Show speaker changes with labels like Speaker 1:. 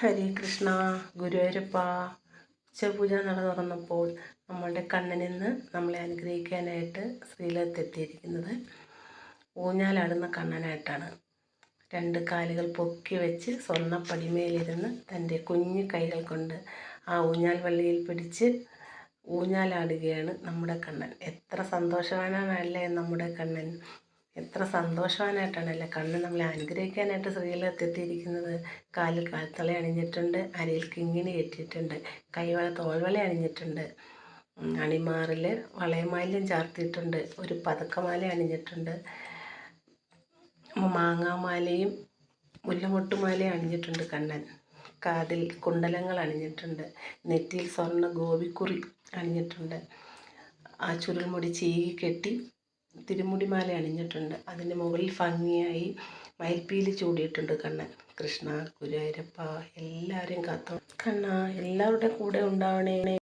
Speaker 1: ഹരേ കൃഷ്ണ ഗുരുവരപ്പ ഉച്ചപൂജ നട തുറന്നപ്പോൾ നമ്മളുടെ കണ്ണനിന്ന് നമ്മളെ അനുഗ്രഹിക്കാനായിട്ട് ശ്രീലത്തെത്തിയിരിക്കുന്നത് ഊഞ്ഞാലാടുന്ന കണ്ണനായിട്ടാണ്. രണ്ട് കാലുകൾ പൊക്കി വെച്ച് സ്വർണ പടിമേലിരുന്ന് തന്റെ കുഞ്ഞു കൈകൾ കൊണ്ട് ആ ഊഞ്ഞാൽ വള്ളിയിൽ പിടിച്ച് ഊഞ്ഞാലാടുകയാണ് നമ്മുടെ കണ്ണൻ. എത്ര സന്തോഷവാനാണല്ലേ നമ്മുടെ കണ്ണൻ. എത്ര സന്തോഷവാനായിട്ടാണല്ലേ കണ്ണ് നമ്മളെ അനുഗ്രഹിക്കാനായിട്ട് ശ്രീലത്ത് എത്തിയിരിക്കുന്നത് കാലിൽ കാൽത്തള അണിഞ്ഞിട്ടുണ്ട് അരയിൽ കിങ്ങിണി കെട്ടിയിട്ടുണ്ട് കൈവള തോൾവള അണിഞ്ഞിട്ടുണ്ട് അണിമാറിൽ വളയമാല്യം ചാർത്തിയിട്ടുണ്ട് ഒരു പതക്കമാല അണിഞ്ഞിട്ടുണ്ട് മാങ്ങാമാലയും മുല്ലമൊട്ടുമാലയും അണിഞ്ഞിട്ടുണ്ട് കണ്ണൻ കാതിൽ കുണ്ടലങ്ങൾ അണിഞ്ഞിട്ടുണ്ട് നെറ്റിയിൽ സ്വർണ ഗോപിക്കുറി അണിഞ്ഞിട്ടുണ്ട് ആ ചുരുൾമുടി ചീകി കെട്ടി തിരുമുടിമാല അണിഞ്ഞിട്ടുണ്ട്. അതിന്റെ മുകളിൽ ഭംഗിയായി മയിൽപ്പീലി ചൂടിയിട്ടുണ്ട് കണ്ണൻ കൃഷ്ണ ഗുരുവായൂരപ്പ എല്ലാവരെയും കാത്തു. കണ്ണ എല്ലാവരുടെ കൂടെ ഉണ്ടാവണേ.